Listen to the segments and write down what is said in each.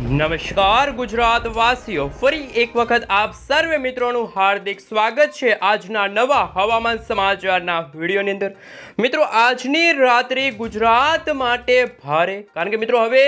નમસ્કાર ગુજરાત વાસીઓ, ફરી એક વખત આપ સર્વે મિત્રોનું હાર્દિક સ્વાગત છે આજના નવા હવામાન સમાચારના વિડીયોની અંદર. મિત્રો, આજની રાત્રિ ગુજરાત માટે ભારે, કારણ કે મિત્રો હવે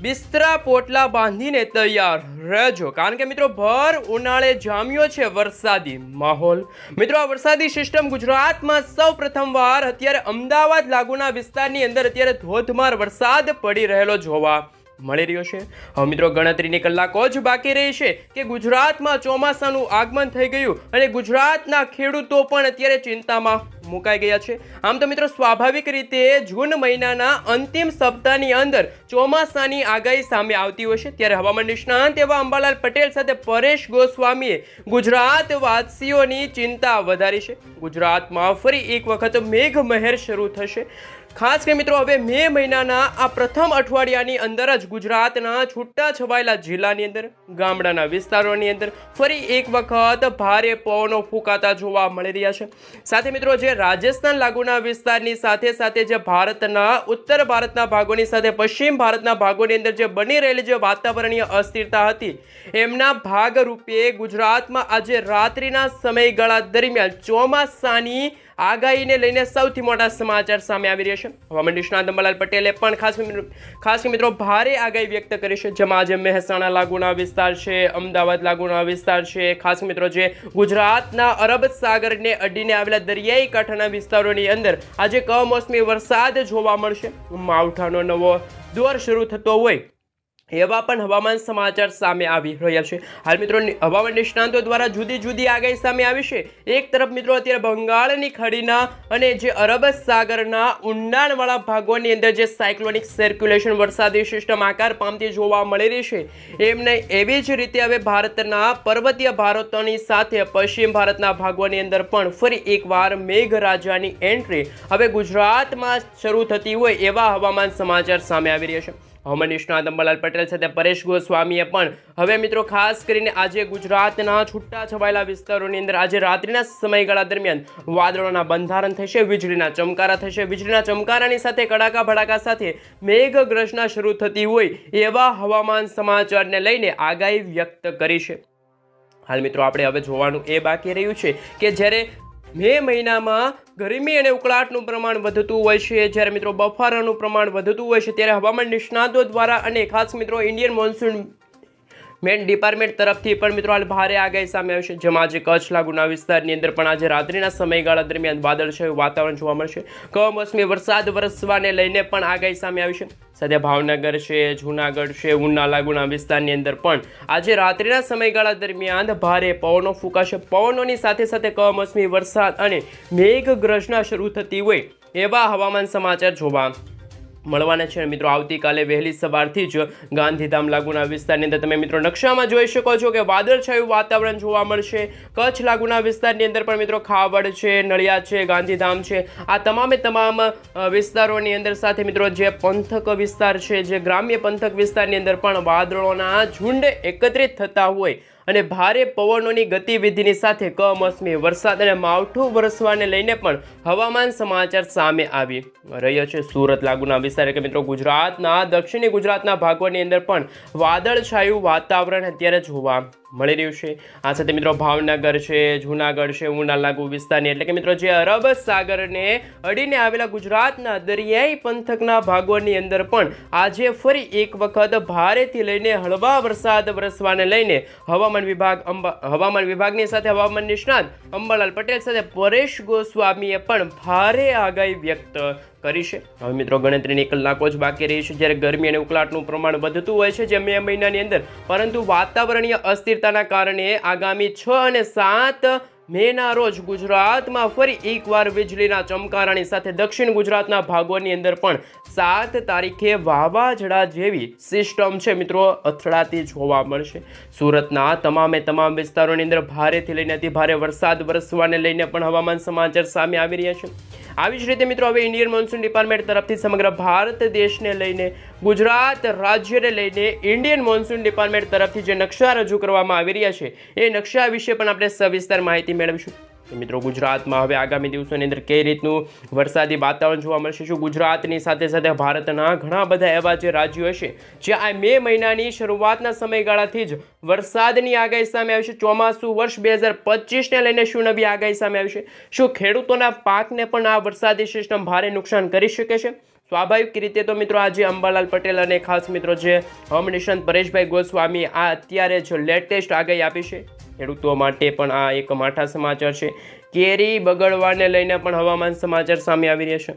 બિસ્તરા પોટલા બાંધીને તૈયાર રહેજો. કારણ કે મિત્રો, ભર ઉનાળે જામ્યો છે વરસાદી માહોલ. મિત્રો, આ વરસાદી સિસ્ટમ ગુજરાતમાં સૌ પ્રથમવાર અત્યારે અમદાવાદ લાગુના વિસ્તારની અંદર અત્યારે ધોધમાર વરસાદ પડી રહેલો જોવા મળી રહ્યો છે. હવે મિત્રો, ગણતરીની કલાકો જ બાકી રહી છે કે ગુજરાતમાં ચોમાસાનું આગમન થઈ ગયું અને ગુજરાતના ખેડૂતો પણ અત્યારે ચિંતામાં મુકાઈ ગયા છે. આમ તો મિત્રો, સ્વાભાવિક રીતે જૂન મહિનાના અંતિમ સપ્તાહની અંદર ચોમાસાની આગાહી સામે આવતી હોય છે. ત્યારે હવામાન નિષ્ણાંત એવા અંબાલાલ પટેલ સાથે પરેશ ગોસ્વામીએ ગુજરાતવાસીઓની ચિંતા વધારી છે. ગુજરાતમાં ફરી એક વખત મેઘમહેર શરૂ થશે. ખાસ કરી મિત્રો, હવે મે મહિનાના આ પ્રથમ અઠવાડિયાની અંદર જ ગુજરાતના છૂટા છવાયેલા જિલ્લાની અંદર, ગામડાના વિસ્તારોની અંદર ફરી એક વખત ભારે પવનો ફૂંકાતા જોવા મળી રહ્યા છે. સાથે મિત્રો, જે રાજસ્થાન લાગુના વિસ્તારની સાથે સાથે જે ભારતના, ઉત્તર ભારતના ભાગોની સાથે પશ્ચિમ ભારતના ભાગોની અંદર જે બની રહેલી જે વાતાવરણીય અસ્થિરતા હતી, એમના ભાગરૂપે ગુજરાતમાં આજે રાત્રિના સમયગાળા દરમિયાન ચોમાસાની આગાહીને લઈને સૌથી મોટા સમાચાર સામે આવી રહ્યા છે. હવામાન નિષ્ણાત અંબાલાલ પટેલે પણ ખાસ ખાસ મિત્રો ભારે આગાહી વ્યક્ત કરી છે. જેમાં આજે મહેસાણા લાગુના વિસ્તાર છે, અમદાવાદ લાગુના વિસ્તાર છે. ખાસ મિત્રો જે ગુજરાતના અરબ સાગરને અડીને આવેલા દરિયાઈ કાંઠાના વિસ્તારોની અંદર આજે કમોસમી વરસાદ જોવા મળશે. માવઠાનો નવો દોર શરૂ થતો હોય એવા પણ હવામાન સમાચાર સામે આવી રહ્યા છે. હાલ મિત્રો હવામાન નિષ્ણાંતો દ્વારા જુદી જુદી આગાહી સામે આવી છે. એક તરફ મિત્રો, અત્યારે બંગાળની ખાડીના અને જે અરબ સાગરના ઊંડાણવાળા ભાગોની અંદર જે સાયક્લોનિક સર્ક્યુલેશન વરસાદી સિસ્ટમ આકાર પામતી જોવા મળી રહી છે, એમને એવી જ રીતે હવે ભારતના પર્વતીય ભારતોની સાથે પશ્ચિમ ભારતના ભાગોની અંદર પણ ફરી એકવાર મેઘરાજાની એન્ટ્રી હવે ગુજરાતમાં શરૂ થતી હોય એવા હવામાન સમાચાર સામે આવી રહ્યા છે. હવામાન નિષ્ણાત પટેલ સાથે પરેશ ગોસ્વામીએ પણ. હવે મિત્રો, ખાસ કરીને આજે ગુજરાતના છૂટા છવાયેલા વિસ્તારોની અંદર આજે રાત્રિના સમયગાળા દરમિયાન વાદળોના બંધારણ થશે, વીજળીના ચમકારા થશે. વીજળીના ચમકારાની સાથે કડાકા ભડાકા સાથે મેઘગ્રજના શરૂ થતી હોય એવા હવામાન સમાચારને લઈને આગાહી વ્યક્ત કરી છે. હાલ મિત્રો, આપણે હવે જોવાનું એ બાકી રહ્યું છે કે જ્યારે મે મહિનામાં ગરમી અને ઉકળાટનું પ્રમાણ વધતું હોય છે. જ્યારે મિત્રો બફારાનું પ્રમાણ વધતું હોય છે, ત્યારે હવામાન નિષ્ણાતો દ્વારા અને ખાસ મિત્રો ઇન્ડિયન મોન્સૂન મેન ડિપાર્ટમેન્ટ તરફથી પણ મિત્રો હાલ ભારે આગાહી સામે આવશે જેમાં આજે કચ્છ લાગુના વિસ્તારની અંદર પણ આજે રાત્રિના સમયગાળા દરમિયાન વાદળછાયું વાતાવરણ જોવા મળશે. કમોસમી વરસાદ વરસવાને લઈને પણ આગાહી સામે આવી છે. સાથે ભાવનગર છે, જૂનાગઢ છે ઉના લાગુના વિસ્તારની અંદર પણ આજે રાત્રિના સમયગાળા દરમિયાન ભારે પવનો ફૂંકાશે. પવનોની સાથે સાથે કમોસમી વરસાદ અને મેઘગ્રજના શરૂ થતી હોય એવા હવામાન સમાચાર જોવા મળવાના છે. મિત્રો, આવતીકાલે વહેલી સવારથી જ ગાંધીધામ લાગુના વિસ્તારની અંદર તમે મિત્રો નકશામાં જોઈ શકો છો કે વાદળછાયું વાતાવરણ જોવા મળશે. કચ્છ લાગુના વિસ્તારની અંદર પણ મિત્રો ખાવડ છે, નળિયા છે, ગાંધીધામ છે. આ તમામે તમામ વિસ્તારોની અંદર સાથે મિત્રો જે પંથક વિસ્તાર છે, જે ગ્રામ્ય પંથક વિસ્તારની અંદર પણ વાદળોના ઝુંડ એકત્રિત થતા હોય અને ભારે પવનોની ગતિવિધિની સાથે કમોસમી વરસાદ અને માવઠું વરસવાને લઈને પણ હવામાન સમાચાર સામે આવી રહ્યો છે. સુરત લાગુના વિસ્તાર કે મિત્રો ગુજરાતના, દક્ષિણી ગુજરાતના ભાગોની અંદર પણ વાદળછાયું વાતાવરણ અત્યારે જોવા મળી રહ્યું છે. આ સાથે મિત્રો ભાવનગર છે, જૂનાગઢ છે ઉના લાગુ વિસ્તારની. એટલે કે મિત્રો જે અરબ સાગરને અડીને આવેલા ગુજરાતના દરિયાઈ પંથકના ભાગોની અંદર પણ આજે ફરી એક વખત ભારેથી લઈને હળવા વરસાદ વરસવાને લઈને હવામાન વિભાગ અંબા, હવામાન વિભાગની સાથે હવામાન નિષ્ણાત અંબાલાલ પટેલ સાથે પરેશ ગોસ્વામીએ પણ ભારે આગાહી વ્યક્ત કરી છે. હવે મિત્રો ગણતરીની કલાકો જ બાકી રહી છે. જ્યારે ગરમી અને ઉકળાટનું પ્રમાણ વધતું હોય છે, જે મે મહિનાની અંદર, પરંતુ વાતાવરણીય અસ્થિરતાના કારણે આગામી છ અને સાત મેના રોજ ગુજરાતમાં ફરી એકવાર વીજળીના ચમકારાની સાથે દક્ષિણ ગુજરાતના ભાગોની અંદર પણ સાત તારીખે વાવાઝોડા જેવી સિસ્ટમ છે મિત્રો. અથડાતી જોવા મળશે. સુરતના તમામે તમામ વિસ્તારોની અંદર ભારેથી લઈને અતિ ભારે વરસાદ વરસવાને લઈને પણ હવામાન સમાચાર સામે આવી રહ્યા છે. આવી જ રીતે મિત્રો, હવે ઇન્ડિયન મોન્સૂન ડિપાર્ટમેન્ટ તરફથી સમગ્ર ભારત દેશને લઈને, ગુજરાત રાજ્યને લઈને ઇન્ડિયન મોન્સૂન ડિપાર્ટમેન્ટ તરફથી જે નકશા રજૂ કરવામાં આવી રહ્યા છે, એ નકશા વિશે પણ આપણે સવિસ્તર માહિતી મેળવીશું. મિત્રો ગુજરાતમાં હવે આગામી દિવસોની અંદર કઈ રીતનું વરસાદી વાતાવરણ જોવા મળશે? શું ગુજરાતની સાથે સાથે ભારતના ઘણા બધા એવા જે રાજ્યો હશે, જે આ મે મહિનાની શરૂઆતના સમયગાળાથી જ વરસાદની આગાહી સામે આવશે ચોમાસું વર્ષ બે હજાર પચીસને લઈને શું નવી આગાહી સામે આવશે શું ખેડૂતોના પાકને પણ આ વરસાદી સિસ્ટમ ભારે નુકસાન કરી શકે છે? સ્વાભાવિક રીતે તો મિત્રો આજે અંબાલાલ પટેલ અને ખાસ મિત્રો જે હવામાન નિષ્ણાંત પરેશભાઈ ગોસ્વામી આ અત્યારે જો લેટેસ્ટ આગાહી આપી છે. ખેડૂતો માટે પણ આ એક માઠા સમાચાર છે. કેરી બગડવાને લઈને પણ હવામાન સમાચાર સામે આવી રહ્યા છે.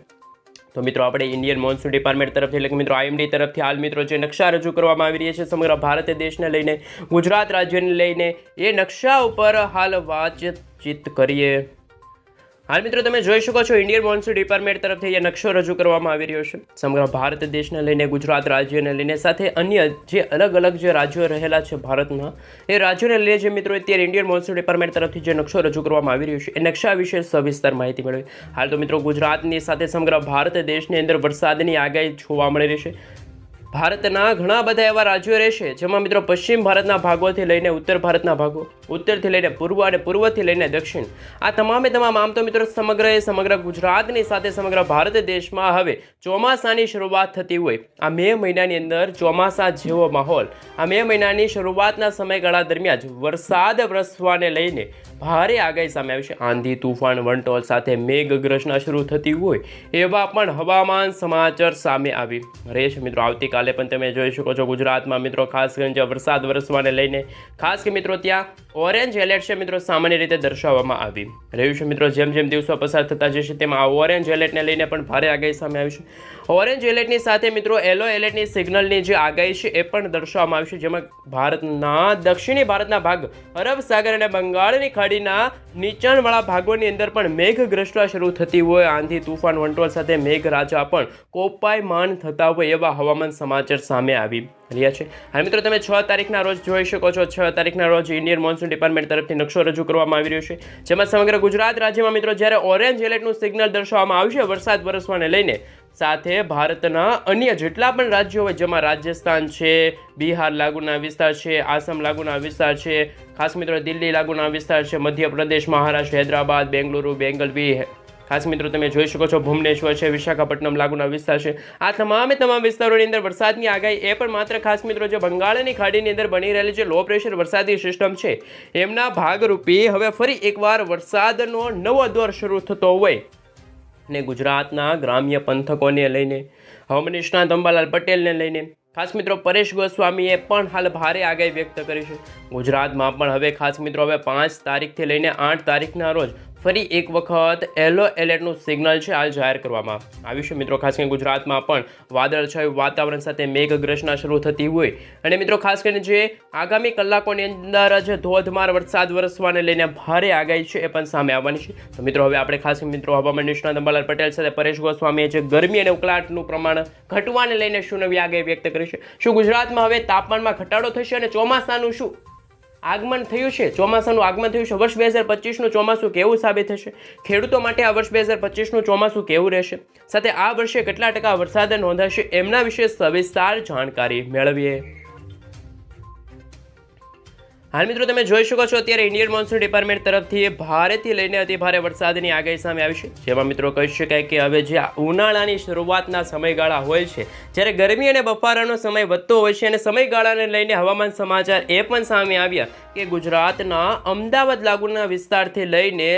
તો મિત્રો આપણે ઇન્ડિયન મોન્સૂન ડિપાર્ટમેન્ટ તરફથી એટલે કે મિત્રો આઈએમડી તરફથી હાલ મિત્રો જે નકશા રજૂ કરવામાં આવી રહ્યા છે સમગ્ર ભારત દેશને લઈને, ગુજરાત રાજ્યને લઈને, એ નકશા ઉપર હાલ વાતચીત કરીએ. હાલ મિત્રો તમે જોઈ શકો છો ઇન્ડિયન મોન્સૂન ડિપાર્ટમેન્ટ તરફથી એ નકશો રજૂ કરવામાં આવી રહ્યો છે. સમગ્ર ભારત દેશને લઈને ગુજરાત રાજ્યને લઈને સાથે અન્ય જે અલગ અલગ જે રાજ્યો રહેલા છે ભારતના એ રાજ્યોને લઈને જે મિત્રો અત્યારે ઇન્ડિયન મોન્સૂન ડિપાર્ટમેન્ટ તરફથી જે નકશો રજૂ કરવામાં આવી રહ્યો છે, એ નકશા વિશે સવિસ્તર માહિતી મેળવી. હાલ તો મિત્રો ગુજરાતની સાથે સમગ્ર ભારત દેશની અંદર વરસાદની આગાહી જોવા મળી રહી છે. ભારતના ઘણા બધા એવા રાજ્યો રહેશે જેમાં મિત્રો પશ્ચિમ ભારતના ભાગોથી લઈને ઉત્તર ભારતના ભાગો, ઉત્તરથી લઈને પૂર્વ અને પૂર્વથી લઈને દક્ષિણ, આ તમામે તમામ આમ તો મિત્રો સમગ્ર એ સમગ્ર ગુજરાતની સાથે સમગ્ર ભારત દેશમાં હવે ચોમાસાની શરૂઆત થતી હોય. આ મે મહિનાની અંદર ચોમાસા જેવો માહોલ, આ મે મહિનાની શરૂઆતના સમયગાળા દરમિયાન જ વરસાદ વરસવાને લઈને ભારે આગાહી સામે આવી છે. આંધી તુફાન વંટોલ સાથે મેઘગ્રસના શરૂ થતી હોય એવા પણ હવામાન સમાચાર સામે આવી રહેશે મિત્રો, આવતીકાલે પણ તમે જોઈ શકો છો ગુજરાતમાં મિત્રો, ખાસ કરીને જે વરસાદ વરસવાને લઈને, ખાસ કે મિત્રો, ત્યાં ઓરેન્જ એલર્ટ છે મિત્રો, સામાન્ય રીતે દર્શાવવામાં આવી રહ્યું છે. મિત્રો, જેમ જેમ દિવસો પસાર થતા જશે તેમાં આ ઓરેન્જ એલર્ટને લઈને પણ ભારે આગાહી સામે આવી છે. ઓરેન્જ એલર્ટની સાથે મિત્રો યલો એલર્ટની સિગ્નલની જે આગાહી છે એ પણ દર્શાવવામાં આવી છે, જેમાં ભારતના દક્ષિણી ભારતના ભાગ અરબ સાગર અને બંગાળની ખાડીના નીચાણવાળા ભાગોની અંદર પણ મેઘગ્રસ્તા શરૂ થતી હોય. આંધી તુફાન વંટોળ સાથે મેઘરાજા પણ કોપાયમાન થતા હોય એવા હવામાન સમાચાર સામે આવી રહ્યા છે. હવે મિત્રો, તમે છ તારીખના રોજ જોઈ શકો છો. છ તારીખના રોજ ઇન્ડિયન મોન્સૂન ડિપાર્ટમેન્ટ તરફથી નકશો રજૂ કરવામાં આવી રહ્યો છે, જેમાં સમગ્ર ગુજરાત રાજ્યમાં મિત્રો જ્યારે ઓરેન્જ એલર્ટનું સિગ્નલ દર્શાવવામાં આવશે વરસાદ વરસવાને લઈને સાથે ભારતના અન્ય જેટલા પણ રાજ્યો હોય, જેમાં રાજસ્થાન છે, બિહાર લાગુના વિસ્તાર છે, આસામ લાગુના વિસ્તાર છે, ખાસ મિત્રો દિલ્હી લાગુના વિસ્તાર છે, મધ્યપ્રદેશ, મહારાષ્ટ્ર, હૈદરાબાદ, બેંગલુરુ બેંગલવી ખાસ મિત્રો તમે જોઈ શકો છો, ભુવનેશ્વર છે, વિશાખાપટ્ટનમ લાગુના વિસ્તાર છે. આ તમામે તમામ વિસ્તારોની અંદર વરસાદની આગાહી એ પણ માત્ર ખાસ મિત્રો જે બંગાળની ખાડીની અંદર બની રહેલી જે લો પ્રેશર વરસાદી સિસ્ટમ છે. એમના ભાગરૂપે હવે ફરી એકવાર વરસાદનો નવો દોર શરૂ થતો હોય. અને ગુજરાતના ગ્રામ્ય પંથકોને લઈને હવામાન નિષ્ણાંત અંબાલાલ પટેલને લઈને. ખાસ મિત્રો, પરેશ ગોસ્વામીએ પણ હાલ ભારે આગાહી વ્યક્ત કરી છે. ગુજરાતમાં પણ હવે ખાસ મિત્રો, હવે પાંચ તારીખથી લઈને આઠ તારીખના રોજ ફરી એક વખત યલો એલર્ટનું સિગ્નલ છે હાલ જાહેર કરવામાં. આવ્યું છે મિત્રો ખાસ કરીને ગુજરાતમાં પણ વાદળછાયું વાતાવરણ સાથે મેઘગ્રસના શરૂ થતી હોય. અને મિત્રો ખાસ કરીને જે આગામી કલાકોની અંદર જ ધોધમાર વરસાદ વરસવાને લઈને ભારે આગાહી છે એ પણ સામે આવવાની છે. તો મિત્રો હવે આપણે ખાસ મિત્રો હવામાન નિષ્ણાત અંબાલાલ પટેલ સાથે પરેશ ગોસ્વામીએ જે ગરમી અને ઉકળાટનું પ્રમાણ ઘટવાને લઈને શું નવી આગાહી વ્યક્ત કરી છે? શું ગુજરાતમાં હવે તાપમાનમાં ઘટાડો થશે અને ચોમાસાનું શું આગમન થયું છે? ચોમાસાનું આગમન થયું છે. વર્ષ બે હજાર પચીસનું ચોમાસું કેવું સાબિત થશે? ખેડૂતો માટે આ વર્ષ બે હજાર પચીસનું ચોમાસું કેવું રહેશે? સાથે આ વર્ષે કેટલા ટકા વરસાદ નોંધાશે? એમના વિશે સવિસ્તાર જાણકારી મેળવીએ. હાલ મિત્રો તમે જોઈ શકો છો અત્યારે ઇન્ડિયન મોન્સૂન ડિપાર્ટમેન્ટ તરફથી ભારેથી લઈને અતિ ભારે વરસાદની આગાહી સામે આવી છે. જેમાં મિત્રો કહી શકાય કે હવે જે ઉનાળાની શરૂઆતના સમયગાળા હોય છે, જ્યારે ગરમી અને બફારાનો સમય વધતો હોય છે અને સમયગાળાને લઈને હવામાન સમાચાર એ પણ સામે આવ્યા કે ગુજરાતના અમદાવાદ લાગુના વિસ્તારથી લઈને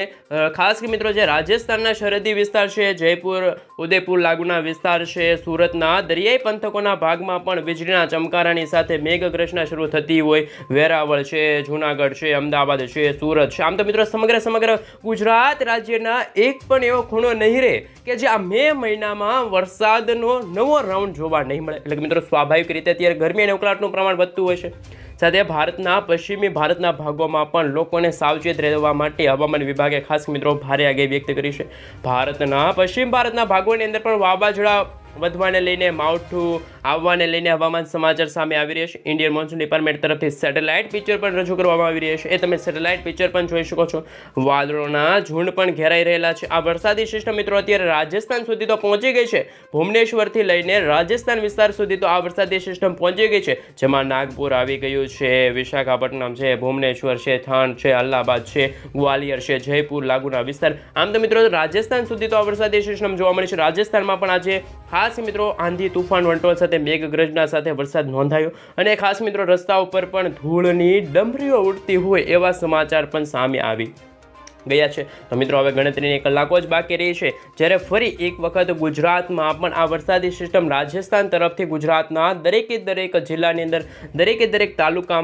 ખાસ કે મિત્રો જે રાજસ્થાનના સરહદી વિસ્તાર છે, જયપુર, ઉદયપુર લાગુના વિસ્તાર છે, સુરતના દરિયાઈ પંથકોના ભાગમાં પણ વીજળીના ચમકારાની સાથે મેઘગ્રસના શરૂ થતી હોય, વેરાવળ છે જૂનાગઢ છે, અમદાવાદ છે, સુરત છે. આમ તો મિત્રો સમગ્ર સમગ્ર ગુજરાત રાજ્યના એક પણ એવો ખૂણો નહીં રહે કે જે આ મે મહિનામાં વરસાદનો નવો રાઉન્ડ જોવા નહીં મળે. એટલે મિત્રો સ્વાભાવિક રીતે અત્યારે ગરમી અને ઉકળાટનું પ્રમાણ વધતું હોય છે. સાથે ભારતના, પશ્ચિમી ભારતના ભાગોમાં પણ લોકોને સાવચેત રહેવા માટે હવામાન વિભાગે ખાસ મિત્રો ભારે આગાહી વ્યક્ત કરી છે. ભારતના, પશ્ચિમ ભારતના ભાગોની અંદર પણ વાવાઝોડા વધવાને લઈને માવઠું આવવાને લઈને હવામાન સમાચાર સામે આવી રહ્યા છે. ઇન્ડિયન મોન્સૂન ડિપાર્ટમેન્ટ તરફથી સેટેલાઇટ પિક્ચર પણ રજૂ કરવામાં આવી રહ્યા છે. એ તમે સેટેલાઇટ પિક્ચર પણ જોઈ શકો છો. વાદળોના ઝુંડ પણ ઘેરાઈ રહેલા છે. આ વરસાદી સિસ્ટમ મિત્રો અત્યારે રાજસ્થાન સુધી તો પહોંચી ગઈ છે. ભુવનેશ્વરથી લઈને રાજસ્થાન વિસ્તાર સુધી તો આ વરસાદી સિસ્ટમ પહોંચી ગઈ છે. જેમાં નાગપુર આવી ગયું છે, વિશાખાપટ્ટનમ છે, ભુવનેશ્વર છે થાન છે, અલ્હાબાદ છે, ગ્વાલિયર છે, જયપુર, લાગુના વિસ્તાર. આમ તો મિત્રો રાજસ્થાન સુધી તો આ વરસાદી સિસ્ટમ જોવા મળી છે. રાજસ્થાનમાં પણ આજે ખાસ મિત્રો આંધી તુફાન વંટોળ સાથે મેઘગર્જના સાથે વરસાદ નોંધાયો અને ખાસ મિત્રો રસ્તા ઉપર પણ ધૂળની ડમરીઓ ઉડતી હોય એવા સમાચાર પણ સામે આવી ગયા છે. તો મિત્રો હવે ગણતરીની કલાકો જ બાકી રહી છે. જ્યારે ફરી એક વખત ગુજરાતમાં પણ આ વરસાદી સિસ્ટમ રાજસ્થાન તરફથી ગુજરાતના દરેકે દરેક જિલ્લાની અંદર દરેકે દરેક તાલુકામાં